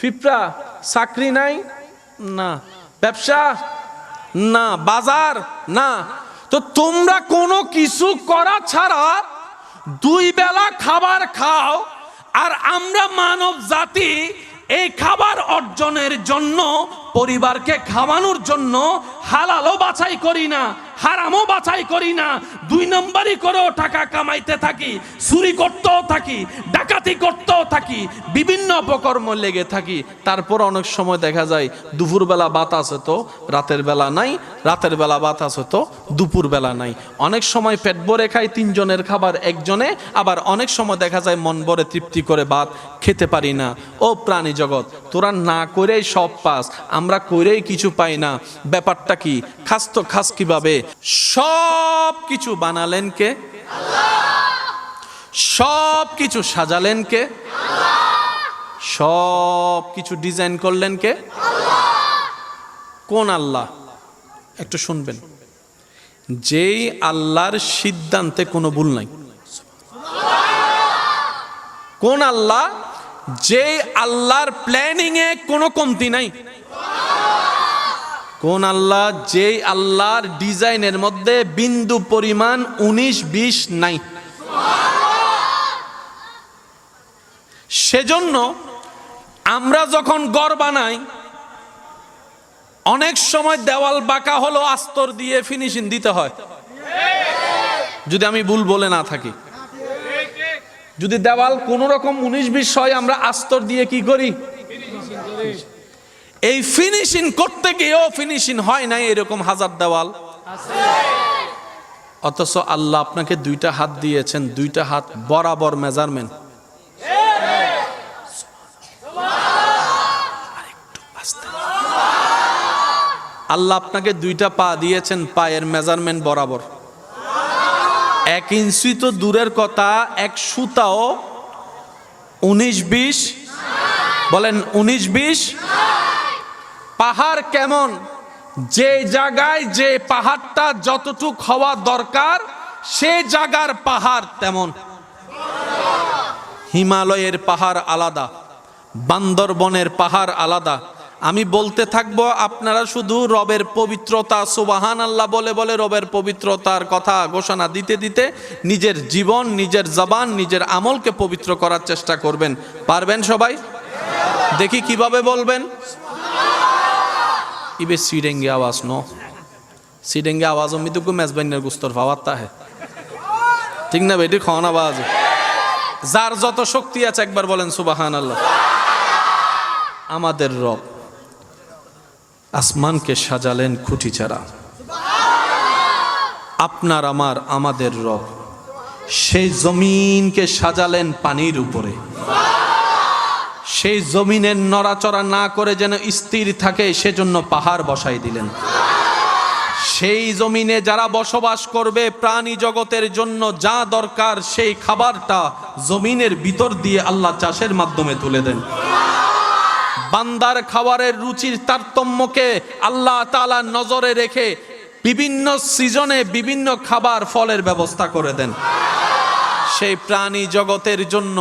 ফিপরা চাকরি নাই? না। ব্যবসা? না। বাজার? না। তো তোমরা কোনো কিছু করা ছাড়া দুই বেলা খাবার খাও আর আমরা মানব জাতি এই খাবার অর্জনের জন্য, পরিবারকে খাওয়ানোর জন্য হালালও বাছাই করি না। হারামও বাছাই করি না। দুই নম্বরই করেও টাকা কামাইতে থাকি, চুরি করতেও থাকি, ডাকাতি করতেও থাকি, বিভিন্ন অপকর্ম লেগে থাকি। তারপর অনেক সময় দেখা যায়, দুপুরবেলা বাত আছে তো, রাতের বেলা নাই, রাতের বেলা বাত আছে তো দুপুর বেলা নাই। অনেক সময় পেট ভরে খাই, তিনজনের খাবার একজনে, আবার অনেক সময় দেখা যায় মন ভরে তৃপ্তি করে ভাত খেতে পারি না। ও প্রাণী জগৎ, তোরা না করেই সব পাস, আমরা করেই কিছু পাই না। ব্যাপারটা কি? খাস তো খাস কীভাবে? সব কিছু বানালেন কে? সব কিছু সাজালেন কে? সব কিছু ডিজাইন করলেন কে? কোন আল্লাহ? একটু শুনবেন। যেই আল্লাহর সিদ্ধান্তে কোনো ভুল নাই। কোন আল্লাহ? যেই আল্লাহর প্ল্যানিং এ কোনো কমতি নাই। কোন আল্লাহ? যে আল্লাহর ডিজাইনের মধ্যে বিন্দু পরিমাণ উনিশ, বিশ নাই। সেজন্য আমরা যখন গড় বানাই, অনেক সময় দেওয়াল বাঁকা হলো আস্তর দিয়ে ফিনিশিং দিতে হয়। যদি আমি ভুল বলে না থাকি। যদি দেওয়াল কোন রকম উনিশ, বিশ হয়, আমরা আস্তর দিয়ে কি করি? এই ফিনিশিং করতে গিয়েও ফিনিশিং হয় নাই, এরকম হাজার দেওয়াল। অথচ আল্লাহ আপনাকে দুইটা হাত দিয়েছেন, দুইটা হাত বরাবর মেজারমেন্ট আল্লাহ আপনাকে দুইটা পা দিয়েছেন, পায়ের মেজারমেন্ট বরাবর। এক ইঞ্চি তো দূরের কথা, এক সুতাও উনিশ বিশ, বলেন উনিশ বিশ? পাহাড় কেমন? যে জায়গায় যে পাহাড়টা যতটুক হওয়া দরকার, সে জায়গার পাহাড় তেমন। হিমালয়ের পাহাড় আলাদা, বান্দরবনের পাহাড় আলাদা। আমি বলতে থাকব, আপনারা শুধু রবের পবিত্রতা সুবাহান আল্লাহ বলে বলে রবের পবিত্রতার কথা ঘোষণা দিতে দিতে নিজের জীবন, নিজের জবান, নিজের আমলকে পবিত্র করার চেষ্টা করবেন। পারবেন সবাই? দেখি কীভাবে বলবেন। ইবে সিডেঙ্গে আওয়াজ নো। সিডেঙ্গে আওয়াজ আমি তো মেজবাইনের গুস্তর ভাবাত্তা হে ঠিক না বেটি খাওয়ান আওয়াজ যার যত শক্তি আছে একবার বলেন সুবাহান আল্লাহ আমাদের রব আসমানকে সাজালেন খুঁটি ছাড়া। আপনার আমার, আমাদের রব। সেই জমিনকে সাজালেন পানির উপরে। সেই জমিনের নড়াচড়া না করে যেন স্থির থাকে, সেজন্য পাহাড় বসাই দিলেন। সেই জমিনে যারা বসবাস করবে প্রাণী জগতের জন্য যা দরকার, সেই খাবারটা জমিনের ভিতর দিয়ে আল্লাহ চাষের মাধ্যমে তুলে দেন। বান্দার খাবারের রুচির তারতম্যকে আল্লাহ তালা নজরে রেখে বিভিন্ন সিজনে বিভিন্ন খাবার ফলের ব্যবস্থা করে দেন। সেই প্রাণী জগতের জন্য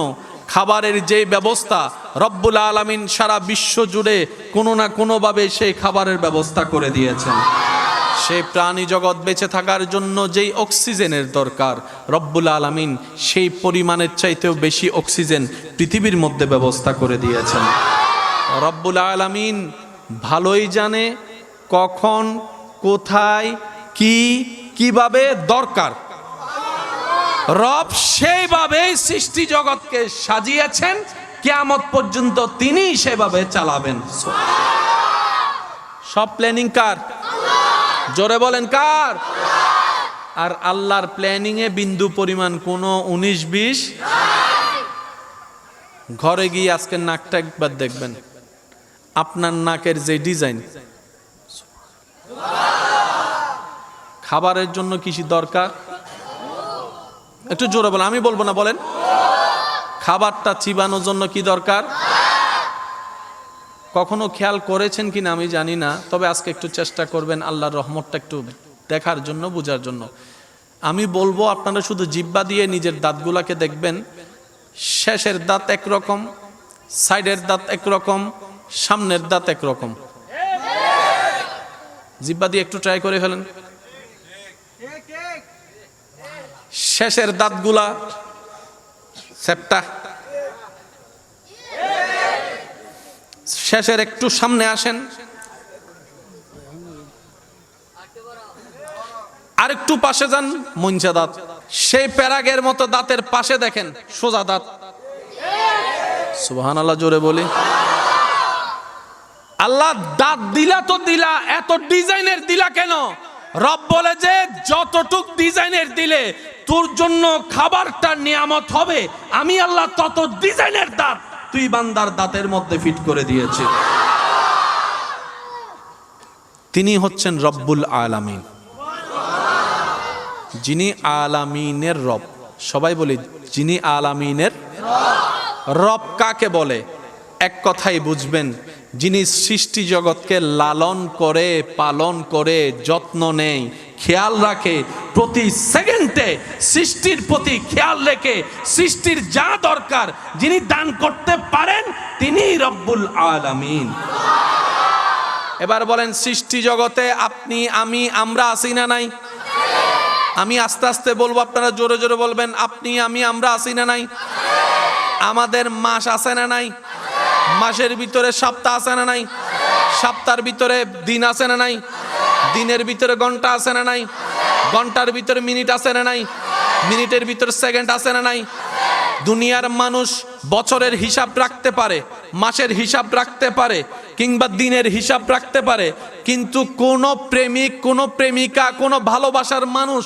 খাবারের যে ব্যবস্থা রব্বুল আলমিন সারা বিশ্ব জুড়ে কোনো না কোনোভাবে সেই খাবারের ব্যবস্থা করে দিয়েছেন। সেই প্রাণী জগৎ বেঁচে থাকার জন্য যেই অক্সিজেনের দরকার, রব্বুল আলমিন সেই পরিমাণের চাইতেও বেশি অক্সিজেন পৃথিবীর মধ্যে ব্যবস্থা করে দিয়েছেন। রব্বুল আলমিন ভালোই জানে কখন, কোথায়, কি, কীভাবে দরকার। রব সেইভাবে সৃষ্টি জগৎকে সাজিয়েছেন কেয়ামত পর্যন্ত তিনি সেভাবে চালাবেন। সব প্ল্যানিং কার? জোরে বলেন কার? আর আল্লাহর প্ল্যানিং এ বিন্দু পরিমাণ কোনো উনিশ, বিশ? ঘরে গিয়ে আজকে নাকটা একবার দেখবেন। আপনার নাকের যে ডিজাইন খাবারের জন্য কিছু দরকার? একটু জোরে বলেন, আমি বলব না, বলেন। খাবারটা চিবানোর জন্য কি দরকার? কখনো খেয়াল করেছেন কিনা আমি জানি না, তবে আজকে একটু চেষ্টা করবেন আল্লাহর রহমতটা একটু দেখার জন্য, বোঝার জন্য। আমি বলব, আপনারা শুধু জিব্বা দিয়ে নিজের দাঁতগুলাকে দেখবেন। শেষের দাঁত একরকম, সাইডের দাঁত একরকম, সামনের দাঁত একরকম। জিব্বা দিয়ে একটু ট্রাই করে ফেলেন। শেষের দাঁতগুলা সেপটা। শেষের একটু সামনে আসেন। আর একটু পাশে যান মঞ্চা দাঁত। সেই প্যারাগের মতো দাঁতের পাশে দেখেন সোজা দাঁত। সুবহান আল্লাহ জোরে বলি। আল্লাহ দাঁত দিলা তো দিলা এত ডিজাইনের দিলা কেন? রব বলে যে, যতটুক ডিজাইনের দিলে তোর জন্য খাবারটা নিয়ামত হবে, আমি আল্লাহ তত ডিজাইনের দাঁত তুই বান্দার দাঁতের মধ্যে ফিট করে দিয়েছি। তিনি হচ্ছেন রব্বুল আলামিন। যিনি আলামিনের রব। সবাই বলি, যিনি আলামিনের রব। কাকে বলে? এক কথাই বুঝবেন যিনি সৃষ্টি জগৎকে লালন করে, পালন করে, যত্ন নেয়, খেয়াল রাখে, প্রতি সেকেন্ডে সৃষ্টির প্রতি খেয়াল রেখে সৃষ্টির যা দরকার যিনি দান করতে পারেন, তিনি রব্বুল আলামিন। এবার বলেন, সৃষ্টি জগতে আপনি, আমি, আমরা আসি না নাই? আমি আস্তে আস্তে বলব, আপনারা জোরে জোরে বলবেন, আপনি, আমি, আমরা আসি না নাই? আমাদের মাস আসে না নাই? মাসের ভিতরে সপ্তাহ আছে না নাই? সপ্তাহের ভিতরে দিন আছে না নাই? দিনের ভিতরে ঘণ্টা আছে না নাই? ঘণ্টার ভিতরে মিনিট আছে না নাই? মিনিটের ভিতরে সেকেন্ড আছে না নাই? দুনিয়ার মানুষ বছরের হিসাব রাখতে পারে। মাসের হিসাব রাখতে পারে কিংবা দিনের হিসাব রাখতে পারে, কিন্তু কোনো প্রেমিক, কোনো প্রেমিকা, কোনো ভালোবাসার মানুষ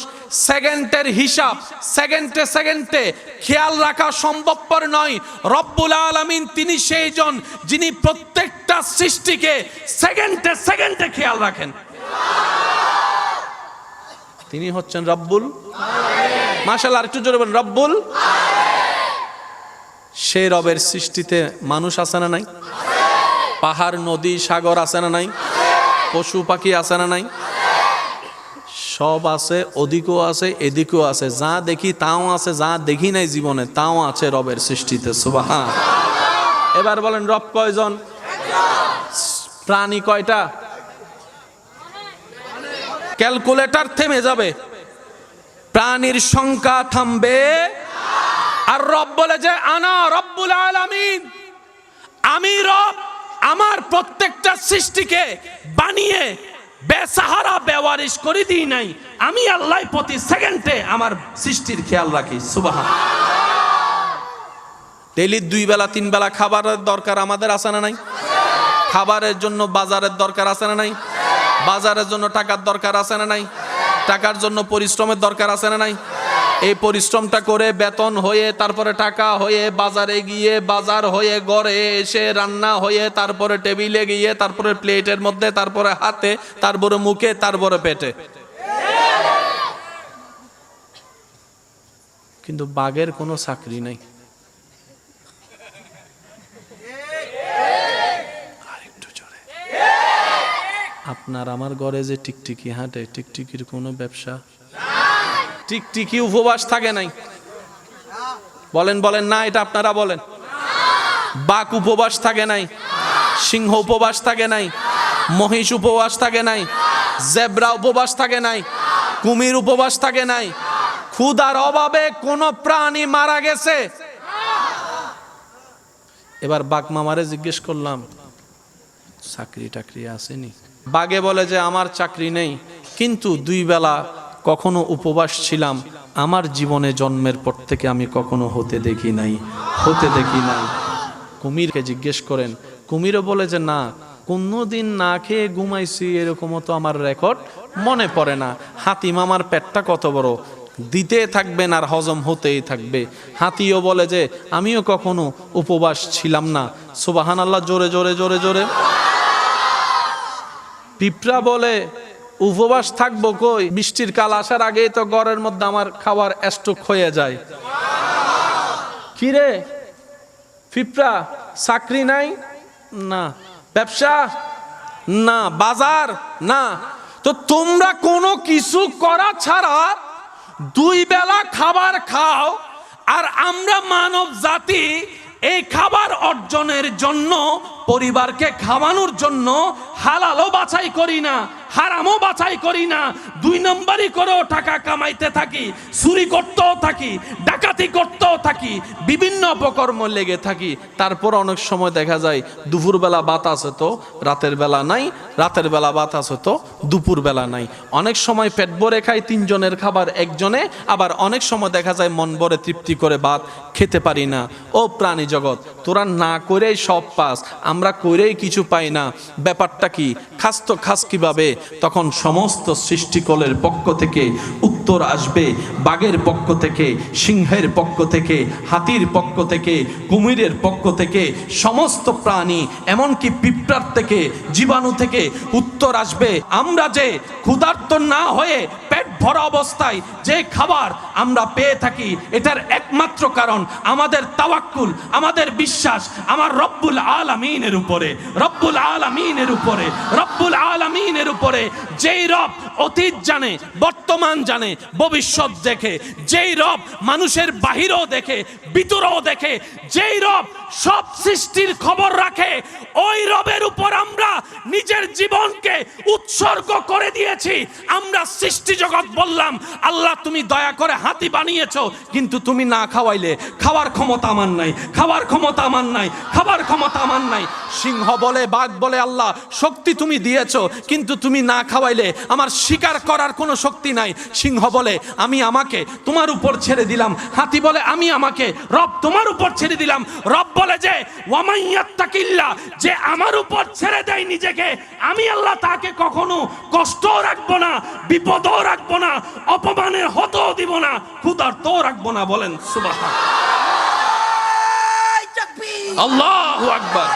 সেকেন্ডের হিসাব, সেকেন্ডে সেকেন্ডে খেয়াল রাখা সম্ভবপর নয়। রব্বুল আলামিন তিনি সেই জন যিনি প্রত্যেকটা সৃষ্টিকে সেকেন্ডে সেকেন্ডে খেয়াল রাখেন। তিনি হচ্ছেন রব্বুল মাশাল্লাহ আরেকটু জোরে বলেন, রব্বুল সেই রবের সৃষ্টিতে মানুষ আছে না নাই? পাহাড়, নদী, সাগর আছে না নাই? পশু, পাখি আছে না নাই? সব আছে, ওদিকও আছে, এদিকেও আছে। যা দেখি তাও আছে, যা দেখি নাই জীবনে, তাও আছে রবের সৃষ্টিতে সুবাহ এবার বলেন, রব কয়জন? প্রাণী কয়টা? ক্যালকুলেটর থেমে যাবে। প্রাণীর সংখ্যা থামবে আর রব বলে যে, আনা রব্বুল আলামিন। আমি রব আমার প্রত্যেকটা সৃষ্টিকে বানিয়ে বেসাহারা বেওয়ারিশ করে দিই নাই। আমি আল্লাহ প্রতি সেকেন্ডে আমার সৃষ্টির খেয়াল রাখি। সুবাহ ডেলি দুই বেলা, তিন বেলা খাবারের দরকার আমাদের আছে না নাই? খাবারের জন্য বাজারের দরকার আছে না নাই? বাজারের জন্য টাকার দরকার আছে না নাই? টাকার জন্য পরিশ্রমের দরকার আছে না নাই? এই পরিশ্রমটা করে বেতন হয়ে, তারপরে টাকা হয়ে, বাজারে গিয়ে, বাজার হয়ে, ঘরে এসে রান্না হয়ে, তারপরে টেবিলে গিয়ে, তারপরে প্লেটের মধ্যে, তারপরে হাতে, তারপরে মুখে, তারপরে পেটে। কিন্তু বাঘের কোনো চাকরি নাই। আপনার আমার ঘরে যে টিকটিকি হাঁটে, টিকটিকির কোনো ব্যবসা? টিকটিকি উপবাস থাকে নাই। বলেন বলেন, না, এটা আপনারা বলেন। বাঘ উপবাস থাকে নাই, সিংহ উপবাস থাকে নাই, মহিষ উপবাস থাকে নাই, জেব্রা উপবাস থাকে নাই, কুমির উপবাস থাকে নাই। ক্ষুদার অভাবে কোনো প্রাণী মারা গেছে। এবার বাঘ মামারে জিজ্ঞেস করলাম চাকরি টাকরি আসেনি বাগে বলে যে, আমার চাকরি নেই। কিন্তু দুই বেলা কখনো উপবাস ছিলাম, আমার জীবনে জন্মের পর থেকে আমি কখনো হতে দেখি নাই, হতে দেখি নাই। কুমিরকে জিজ্ঞেস করেন, কুমিরও বলে যে, না, কোনোদিন না খেয়ে ঘুমাইছি, এরকমও তো আমার রেকর্ড মনে পড়ে না। হাতি মামার পেটটা কত বড়? দিতে থাকবেন আর হজম হতেই থাকবে। হাতিও বলে যে, আমিও কখনো উপবাস ছিলাম না। সুবাহান আল্লাহ জোরে জোরে জোরে জোরে। পিঁপড়া বলে উপবাস থাকব কই? বৃষ্টির কাল আসার আগেই তো ঘরের মধ্যে আমার খাবার স্টক হয়ে যায়। কিরে পিঁপড়া চাকরি নাই? না। ব্যবসা? না। বাজার? না। তো তোমরা কোনো কিছু করা ছাড়া দুই বেলা খাবার খাও আর আমরা মানব জাতি এই খাবার অর্জনের জন্য পরিবারকে খাওয়ানোর জন্য হালালও বাছাই করি না, হারামও বাছাই করি না। দুই নম্বরই করেও টাকা কামাইতে থাকি, চুরি করতেও থাকি, ডাকাতি করতেও থাকি, বিভিন্ন অপকর্ম লেগে থাকি। তারপর অনেক সময় দেখা যায়, দুপুরবেলা বাত আছে তো, রাতের বেলা নাই, রাতের বেলা বাত আছে তো দুপুর বেলা নাই। অনেক সময় পেট ভরে খাই, তিনজনের খাবার একজনে, আবার অনেক সময় দেখা যায় মন ভরে তৃপ্তি করে ভাত খেতে পারি না। ও প্রাণী জগৎ, তোরা না করেই সব পাস আমরা করেই কিছু পাই না। ব্যাপারটা কি? খাস তো খাস কীভাবে? তখন সমস্ত সৃষ্টিকলের পক্ষ থেকে উত্তর আসবে, বাঘের পক্ষ থেকে, সিংহের পক্ষ থেকে, হাতির পক্ষ থেকে, কুমিরের পক্ষ থেকে, সমস্ত প্রাণী, এমনকি পিঁপড়ার থেকে, জীবাণু থেকে উত্তর আসবে। আমরা যে ক্ষুধার্ত না হয়ে পেট ভরা অবস্থায় যে খাবার আমরা পেয়ে থাকি, এটার একমাত্র কারণ আমাদের তাওয়াক্কুল, আমাদের বিশ্বাস, আমার রব্বুল আলামিনের উপরে, রব্বুল আলামিনের উপরে, রব্বুল আলামিনের উপরে। যেই রব অতীত জানে, বর্তমান জানে, ভবিষ্যৎ দেখে, যেই রব মানুষের বাহিরও দেখে, ভিতরেও দেখে, যেই রব সব সৃষ্টির খবর রাখে, ওই রবের উপর আমরা নিজের জীবনকে উৎসর্গ করে দিয়েছি। আমরা সৃষ্টি জগৎ বললাম, আল্লাহ, তুমি দয়া করে হাতি বানিয়েছো, কিন্তু তুমি না খাওয়াইলে। খাওয়ার ক্ষমতা আমার নাই, খাওয়ার ক্ষমতা আমার নাই খাবার ক্ষমতা আমার নাই। সিংহ বলে, বাঘ বলে, আল্লাহ, শক্তি তুমি দিয়েছ, কিন্তু তুমি না খাওয়াইলে আমার শিকার করার কোনো শক্তি নাই। সিংহ বলে, আমি আমাকে তোমার উপর ছেড়ে দিলাম। হাতি বলে, আমি আমাকে রব তোমার উপর ছেড়ে দিলাম। রব বলে যে যে আমার উপর ছেড়ে দেয় নিজেকে, আমি আল্লাহ তাকে কখনো কষ্টও রাখব না, বিপদও রাখব না। অপমানের হত দিব না ক্ষুধার্তও রাখব না বলেন সুবাহ আল্লাহ আকবার।